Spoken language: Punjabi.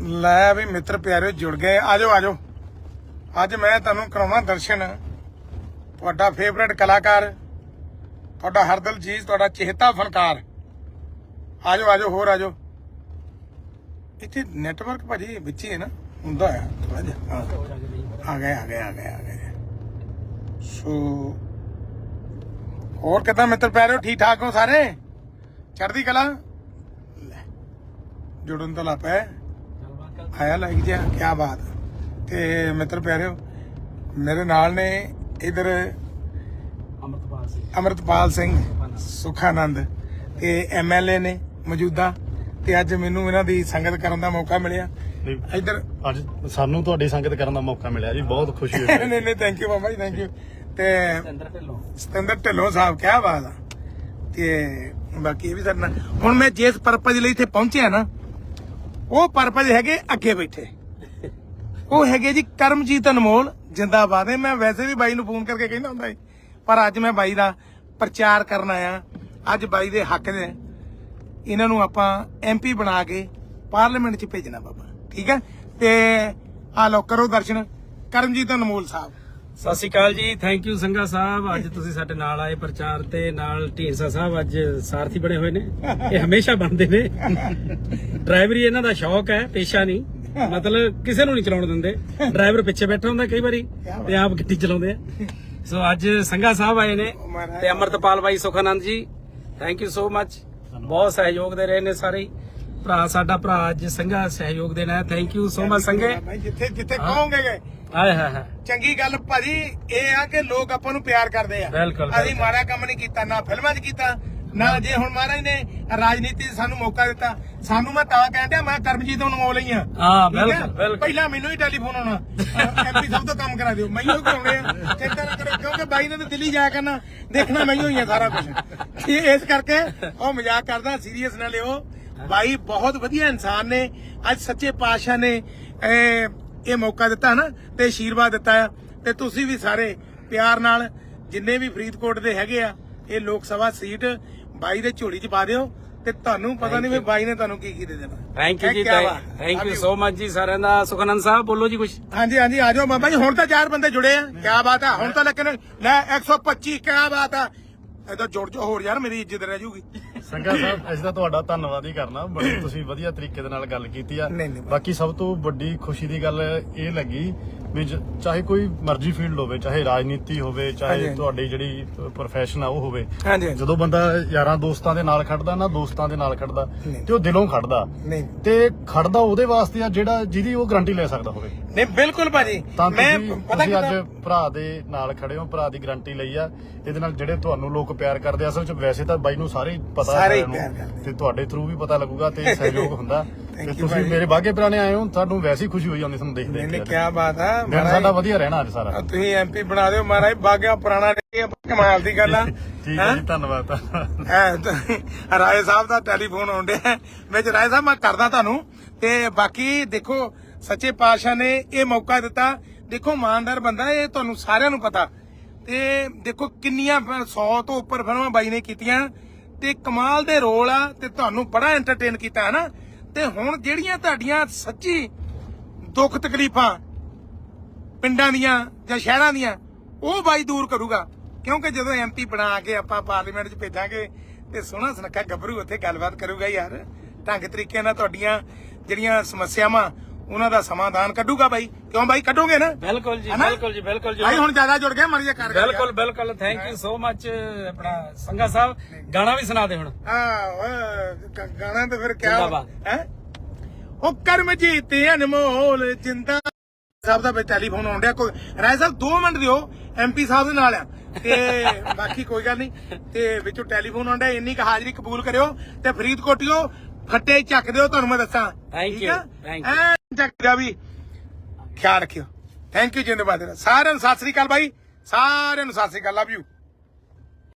ਲੈ ਵੀ ਮਿੱਤਰ ਪਿਆਰਿਓ, ਜੁੜ ਗਏ। ਆਜੋ ਆਜੋ। ਅੱਜ ਮੈਂ ਤੁਹਾਨੂੰ ਕਰਾਉਣਾ ਦਰਸ਼ਨ। ਤੁਹਾਡਾ ਫੇਵਰੇਟ ਕਲਾਕਾਰ, ਤੁਹਾਡਾ ਹਰਦਲ ਜੀਜ਼ ਤੁਹਾਡਾ ਚਿਹਤਾ ਫਨਕਾਰ ਆਜੋ ਆਜੋ, ਹੋਰ ਆਜੋ। ਇੱਥੇ ਨੈਟਵਰਕ ਭਾਜੀ ਵਿੱਚ ਹੀ ਹੈ ਨਾ, ਹੁੰਦਾ ਆ ਥੋੜਾ ਜਿਹਾ। ਆ ਗਏ ਆ ਗਏ ਆ ਗਏ ਆ ਗਏ। ਸੋ, ਹੋਰ ਕਿਦਾਂ ਮਿੱਤਰ ਪਿਆਰਿਓ ਠੀਕ ਠਾਕ ਹੋ ਸਾਰੇ? ਚੜ੍ਹਦੀ ਕਲਾ? ਜੁੜਨ ਤੋਂ ਲੱਪੈ ਆਇਆ ਲੱਗ ਗਿਆ ਕੀ ਬਾਤ। ਤੇ ਮਿੱਤਰ ਪਿਆਰਿਓ ਮੇਰੇ ਨਾਲ ਨੇ ਇਧਰ ਅਮਰਤਪਾਲ ਸਿੰਘ। ਅਮਰਤਪਾਲ ਸਿੰਘ ਸੁਖਾਨੰਦ ਤੇ ਐਮਐਲਏ ਨੇ ਮੌਜੂਦਾ। ਤੇ ਅੱਜ ਮੈਨੂੰ ਇਹਨਾਂ ਦੀ ਸੰਗਤ ਕਰਨ ਦਾ ਮੌਕਾ ਮਿਲਿਆ। ਨਹੀਂ, ਇਧਰ ਅੱਜ ਸਾਨੂੰ ਤੁਹਾਡੀ ਸੰਗਤ ਕਰਨ ਦਾ ਮੌਕਾ ਮਿਲਿਆ ਜੀ ਬਹੁਤ ਖੁਸ਼ੀ ਹੋਈ। ਨਹੀਂ ਨਹੀਂ thank you Baba ji thank you ਤੇ ਢਿੱਲੋਂ। ਸਤਿੰਦਰ ਢਿੱਲੋਂ ਸਾਹਿਬ ਕਿਆ ਬਾਤ ਆ। ਤੇ ਬਾਕੀ ਇਹ ਵੀ ਸਰਨਾ ਹੁਣ ਮੈਂ ਜਿਸ ਪਰਪਸ ਲਈ ਇੱਥੇ ਪਹੁੰਚਿਆ ਨਾ ਉਹ ਪਰਪਸ ਹੈਗੇ ਅੱਗੇ ਬੈਠੇ। ਉਹ ਹੈਗੇ ਜੀ ਕਰਮਜੀਤ ਅਨਮੋਲ, ਜਿੰਦਾਬਾਦ। ਹੈ ਮੈਂ ਵੈਸੇ ਵੀ ਬਾਈ ਨੂੰ ਫੋਨ ਕਰਕੇ ਕਹਿੰਦਾ ਹੁੰਦਾ ਸੀ ਪਰ ਅੱਜ ਮੈਂ ਬਾਈ ਦਾ ਪ੍ਰਚਾਰ ਕਰਨ ਆਇਆ। ਅੱਜ ਬਾਈ ਦੇ ਹੱਕ ਦੇ ਇਹਨਾਂ ਨੂੰ ਆਪਾਂ ਐਮਪੀ ਬਣਾ ਕੇ ਪਾਰਲੀਮੈਂਟ 'ਚ ਭੇਜਣਾ ਬਾਬਾ। ਠੀਕ ਹੈ? ਤੇ ਆ ਲੋ ਕਰੋ ਦਰਸ਼ਨ। ਕਰਮਜੀਤ ਅਨਮੋਲ ਸਾਹਿਬ। ਸਤਿ ਸ਼੍ਰੀ ਅਕਾਲ ਜੀ ਥੈਂਕ ਯੂ ਸੰਘਾ ਸਾਹਿਬ। ਅੱਜ ਤੁਸੀਂ ਸਾਡੇ ਨਾਲ ਆਏ ਪ੍ਰਚਾਰ ਤੇ, ਨਾਲ ਢੀਂਸਾ ਸਾਹਿਬ, ਅੱਜ ਸਾਰਥੀ ਬਣੇ ਹੋਏ ਨੇ। ਇਹ ਹਮੇਸ਼ਾ ਬਣਦੇ ਨੇ। ਡਰਾਈਵਰੀ ਇਹਨਾਂ ਦਾ ਸ਼ੌਕ ਹੈ, ਪੇਸ਼ਾ ਨਹੀਂ। ਮਤਲਬ ਕਿਸੇ ਨੂੰ ਨਹੀਂ ਚਲਾਉਣ ਦਿੰਦੇ। ਡਰਾਈਵਰ ਪਿੱਛੇ ਬੈਠਾ ਹੁੰਦਾ ਕਈ ਵਾਰੀ ਤੇ ਆਪ ਗੱਡੀ ਚਲਾਉਂਦੇ ਆ। ਸੋ ਅੱਜ ਸੰਘਾ ਸਾਹਿਬ ਆਏ ਨੇ ਤੇ ਅਮਰਤਪਾਲ ਬਾਈ ਸੁਖਾਨੰਦ ਜੀ ਥੈਂਕ ਯੂ ਸੋ ਮੱਚ ਬਹੁਤ ਸਹਿਯੋਗ ਦੇ ਰਹੇ ਨੇ ਸਾਰੇ। ਭਰਾ ਸਾਡਾ ਭਰਾ ਅੱਜ ਸੰਘਾ ਸਹਿਯੋਗ ਦੇਣਾ ਥੈਂਕ ਯੂ ਸੋ ਮਚ ਸੰਘੇ। ਭਾਈ ਜਿੱਥੇ ਜਿੱਥੇ ਕਹੋਗੇ ਹਾਏ ਹਾਏ ਚੰਗੀ ਗੱਲ ਭਾਜੀ ਇਹ ਆ ਕਿ ਲੋਕ ਆਪਾਂ ਨੂੰ ਪਿਆਰ ਕਰਦੇ ਆ ਬਿਲਕੁਲ, ਅਸੀਂ ਬਿਲਕੁਲ। ਮਾੜਾ ਕੰਮ ਨਹੀਂ ਕੀਤਾ ਨਾ ਫਿਲਮਾਂ 'ਚ ਕੀਤਾ ਨਾ ਜੇ ਹੁਣ ਮਹਾਰਾਜ ਨੇ ਰਾਜਨੀਤੀ 'ਚ ਸਾਨੂੰ ਮੌਕਾ ਦਿੱਤਾ ਸਾਨੂੰ ਮੈਂ ਤਾਂ ਕਹਿੰਦਾ ਮੈਂ ਕਰਮਜੀਤ ਨੂੰ ਲਈਆਂ ਹਾਂ, ਠੀਕ ਹੈ? ਬਿਲਕੁਲ, ਬਿਲਕੁਲ। ਪਹਿਲਾਂ ਮੈਨੂੰ ਹੀ ਟੈਲੀਫੋਨ ਆਉਣਾ ਐਮਪੀ ਸਭ ਤੋਂ ਕੰਮ ਕਰਾ ਦਿਓ ਮੈਨੂੰ ਹੀ ਕਰਾਉਣੇ ਆ ਚਿੰਤਾ ਨਾ ਕਰੋ ਕਿਉਂਕਿ ਬਾਈ ਨੇ ਤਾਂ ਦਿੱਲੀ ਜਾਇਆ ਕਰਨਾ ਦੇਖਣਾ ਮੈਨੂੰ ਹੀ ਆ ਸਾਰਾ ਕੁਝ ਇਸ ਕਰਕੇ ਉਹ ਮਜ਼ਾਕ ਕਰਦਾ ਸੀਰੀਅਸ ਨਾ ਲਿਓ ਬਾਈ ਬਹੁਤ ਵਧੀਆ ਇਨਸਾਨ ਨੇ ਅੱਜ ਸੱਚੇ ਪਾਤਸ਼ਾਹ ਨੇ ਇਹ ਇਹ ਮੌਕਾ ਦਿੱਤਾ ਨਾ ਤੇ ਆਸ਼ੀਰਵਾਦ ਦਿੱਤਾ ਆ। ਤੇ ਤੁਸੀਂ ਵੀ ਸਾਰੇ ਪਿਆਰ ਨਾਲ ਜਿੰਨੇ ਵੀ ਫਰੀਦਕੋਟ ਦੇ ਹੈਗੇ ਆ ਇਹ ਲੋਕ ਸਭਾ ਸੀਟ ਬਾਈ ਦੇ ਝੋਲੀ 'ਚ ਪਾ ਦਿਓ ਤੇ ਤੁਹਾਨੂੰ ਪਤਾ ਨਹੀਂ ਵੀ ਬਾਈ ਨੇ ਤੁਹਾਨੂੰ ਕੀ ਕੀ ਦੇ ਦੇਣਾ। ਥੈਂਕ ਯੂ ਜੀ ਕਿਆ ਬਾਤ। Thank you so much ji ਸਾਰਿਆਂ ਦਾ। ਸੁਖਨੰਦ ਸਾਹਿਬ ਬੋਲੋ ਜੀ ਕੁਝ ਹਾਂਜੀ ਹਾਂਜੀ ਆ ਜਾਓ ਬਾਬਾ ਜੀ ਹੁਣ ਤਾਂ ਚਾਰ ਬੰਦੇ ਜੁੜੇ ਆ। ਕੀ ਬਾਤ ਆ ਹੁਣ ਤਾਂ ਲੇਕਿਨ ਲੈ 125 ਕੀ ਬਾਤ ਆ। ਇਹਦਾ ਜੁੜ ਜੋ ਹੋਰ ਯਾਰ ਮੇਰੀ ਇੱਜ਼ਤ ਰਹਿ ਜੂਗੀ। ਸੰਗਾ ਸਾਹਿਬ ਅਸੀਂ ਤਾਂ ਤੁਹਾਡਾ ਧੰਨਵਾਦ ਹੀ ਕਰਨਾ ਬੜੀ ਤੁਸੀਂ ਵਧੀਆ ਤਰੀਕੇ ਦੇ ਨਾਲ ਗੱਲ ਕੀਤੀ ਆ। ਬਾਕੀ ਸਭ ਤੋਂ ਵੱਡੀ ਖੁਸ਼ੀ ਦੀ ਗੱਲ ਇਹ ਲੱਗੀ ਵੀ ਜ- ਚਾਹੇ ਕੋਈ ਮਰਜ਼ੀ ਫੀਲਡ ਹੋਵੇ ਚਾਹੇ ਰਾਜਨੀਤੀ ਹੋਵੇ ਹਾਂਜੀ, ਚਾਹੇ ਹਾਂਜੀ। ਤੁਹਾਡੀ ਜਿਹੜੀ ਪ੍ਰੋਫੈਸ਼ਨ ਆ ਉਹ ਹੋਵੇ ਹਾਂਜੀ ਹਾਂਜੀ। ਜਦੋਂ ਬੰਦਾ ਯਾਰਾਂ ਦੋਸਤਾਂ ਦੇ ਨਾਲ ਖੜਦਾ ਨਾ ਦੋਸਤਾਂ ਦੇ ਨਾਲ ਖੜਦਾ ਨਹੀਂ। ਤੇ ਉਹ ਦਿਲੋਂ ਖੜਦਾ ਨਹੀਂ ਤੇ ਖੜਦਾ ਉਹਦੇ ਵਾਸਤੇ ਆ ਜਿਹੜਾ ਜਿਹਦੀ ਉਹ ਗਾਰੰਟੀ ਲੈ ਸਕਦਾ ਹੋਵੇ ਨਹੀਂ ਬਿਲਕੁਲ ਭਾਜੀ ਤਾਂ ਮੈਂ ਤੁਸੀਂ ਪਤਾ ਤੁਸੀਂ ਅੱਜ ਭਰਾ ਦੇ ਨਾਲ ਖੜੇ ਹੋ ਭਰਾ ਦੀ ਗਾਰੰਟੀ ਲਈ ਆ ਇਹਦੇ ਨਾਲ ਜਿਹੜੇ ਤੁਹਾਨੂੰ ਲੋਕ ਪਿਆਰ ਕਰਦੇ ਆ, ਅਸਲ ਵਿੱਚ ਵੈਸੇ ਤਾਂ ਬਾਈ ਨੂੰ ਸਾਰੇ ਹੀ ਪਤਾ ਸਾਰੇ ਹੀ ਸਾਰਿਆਂ ਨੂੰ, ਪਿਆਰ ਕਰਦੇ। ਤੇ ਤੁਹਾਡੇ ਥਰੂ ਵੀ ਪਤਾ ਲੱਗੂਗਾ ਤੇ ਸਹਿਯੋਗ ਹੁੰਦਾ ਤੁਸੀਂ ਭਾਈ। ਮੇਰੇ ਬਾਗੇ ਪੁਰਾਣੇ ਆਏ ਹੋ ਤੁਹਾਨੂੰ ਵੈਸੇ ਹੀ ਖੁਸ਼ੀ ਹੋਈ ਜਾਂਦੀ ਤੁਹਾਨੂੰ ਦੇਖ ਨਹੀਂ ਦੇਖ ਨਹੀਂ ਕੇ ਕੀ ਬਾਤ ਆ ਦਿਨ ਸਾਡਾ ਮਹਾਰਾਜ ਵਧੀਆ ਰਹਿਣਾ ਅੱਜ ਸਾਰਾ। ਤੁਸੀਂ ਐਮਪੀ ਬਣਾ ਦਿਓ ਮਹਾਰਾਜ ਬਾਗਿਆ ਪੁਰਾਣਾ ਰਹਿ ਕਮਾਲ ਦੀ ਗੱਲ ਆ। ਠੀਕ ਹੈ ਜੀ ਧੰਨਵਾਦ। ਐ ਤਾਂ ਰਾਏ ਸਾਹਿਬ ਦਾ ਟੈਲੀਫੋਨ ਆਉਂਦਿਆ ਵਿੱਚ ਰਾਏ ਸਾਹਿਬ ਮੈਂ ਕਰਦਾ ਤੁਹਾਨੂੰ। ਤੇ ਬਾਕੀ ਦੇਖੋ ਸੱਚੇ ਪਾਤਸ਼ਾਹ ਨੇ ਇਹ ਮੌਕਾ ਦਿੱਤਾ। ਦੇਖੋ ਇਮਾਨਦਾਰ ਬੰਦਾ ਇਹ ਤੁਹਾਨੂੰ ਸਾਰਿਆਂ ਨੂੰ ਪਤਾ। ਤੇ ਦੇਖੋ ਕਿੰਨੀਆਂ 100 ਤੋਂ ਉੱਪਰ ਫਿਲਮਾਂ ਬਾਈ ਨੇ ਕੀਤੀਆਂ। ਤੇ ਕਮਾਲ ਦੇ ਰੋਲ ਆ ਤੇ ਤੁਹਾਨੂੰ ਬੜਾ ਐਂਟਰਟੇਨ ਕੀਤਾ ਹੈ ਨਾ? ਤੇ ਹੁਣ ਜਿਹੜੀਆਂ ਤੁਹਾਡੀਆਂ ਸੱਚੀ ਦੁੱਖ ਤਕਲੀਫਾਂ ਪਿੰਡਾਂ ਦੀਆਂ ਜਾਂ ਸ਼ਹਿਰਾਂ ਦੀਆਂ, ਉਹ ਬਾਈ ਦੂਰ ਕਰੂਗਾ। ਕਿਉਂਕਿ ਜਦੋਂ ਐਮਪੀ ਬਣਾ ਕੇ ਆਪਾਂ ਪਾਰਲੀਮੈਂਟ 'ਚ ਭੇਜਾਂਗੇ ਤੇ ਸੋਹਣਾ ਸੁਨੱਖਾ ਗੱਭਰੂ ਉੱਥੇ ਗੱਲਬਾਤ ਕਰੂਗਾ ਯਾਰ। ਢੰਗ ਤਰੀਕੇ ਨਾਲ ਤੁਹਾਡੀਆਂ ਜਿਹੜੀਆਂ ਸਮੱਸਿਆਵਾਂ ਉਹਨਾਂ ਦਾ ਸਮਾਧਾਨ ਕੱਢੂਗਾ ਬਾਈ। ਕਿਉਂ ਬਾਈ? ਕੱਢੋਗੇ ਨਾ? ਬਿਲਕੁਲ ਜੀ ਹਨਾ? ਬਿਲਕੁਲ ਜੀ ਬਿਲਕੁਲ ਜੀ। ਬਾਈ ਹੁਣ ਜ਼ਿਆਦਾ ਜੁੜ ਗਿਆ ਮਰ ਜਾ ਕਰ ਬਿਲਕੁਲ ਬਿਲਕੁਲ। ਥੈਂਕ ਯੂ ਸੋ ਮਚ ਆਪਣਾ ਸੰਘਾ ਸਾਹਿਬ। ਗਾਣਾ ਵੀ ਸੁਣਾ ਦੇ ਹੁਣ। ਹਾਂ ਓਏ, ਗ- ਗਾਣਾ ਤੇ ਫਿਰ ਕਿਆ ਜ਼ਿੰਦਾਬਾਦ। ਹੈ? ਉਹ ਕਰਮ ਜੀਤੇ ਅਨਮੋਲ ਜਿੰਦਾ ਸਾਹਿਬ ਦਾ ਵਿੱਚ ਟੈਲੀਫੋਨ ਆਉਂਦਿਆ ਕੋਈ ਰਾਏ ਸਾਹਿਬ 2 ਮਿੰਟ ਦਿਓ ਐਮਪੀ ਸਾਹਿਬ ਦੇ ਨਾਲ ਆ। ਤੇ ਬਾਕੀ ਕੋਈ ਗੱਲ ਨਹੀਂ। ਤੇ ਵਿੱਚੋਂ ਟੈਲੀਫੋਨ ਆਉਂਦਾ ਇੰਨੀ ਕ ਹਾਜ਼ਰੀ ਕਬੂਲ ਕਰਿਓ। ਤੇ ਫਰੀਦਕੋਟਿਓ ਫੱਟੇ ਚੱਕ ਦਿਓ ਤੁਹਾਨੂੰ ਮੈਂ ਦੱਸਾਂ। Thank you, thank you. ਐਨ ਚੱਕ ਵੀ ਖਿਆਲ ਰੱਖਿਓ। ਥੈਂਕ ਯੂ ਜਿੰਦਾਬਾਦ ਸਾਰਿਆਂ ਨੂੰ ਸਤਿ ਸ੍ਰੀ ਅਕਾਲ ਬਾਈ। ਸਾਰਿਆਂ ਨੂੰ ਸਤਿ ਸ੍ਰੀ ਅਕਾਲ ਲਵ ਯੂ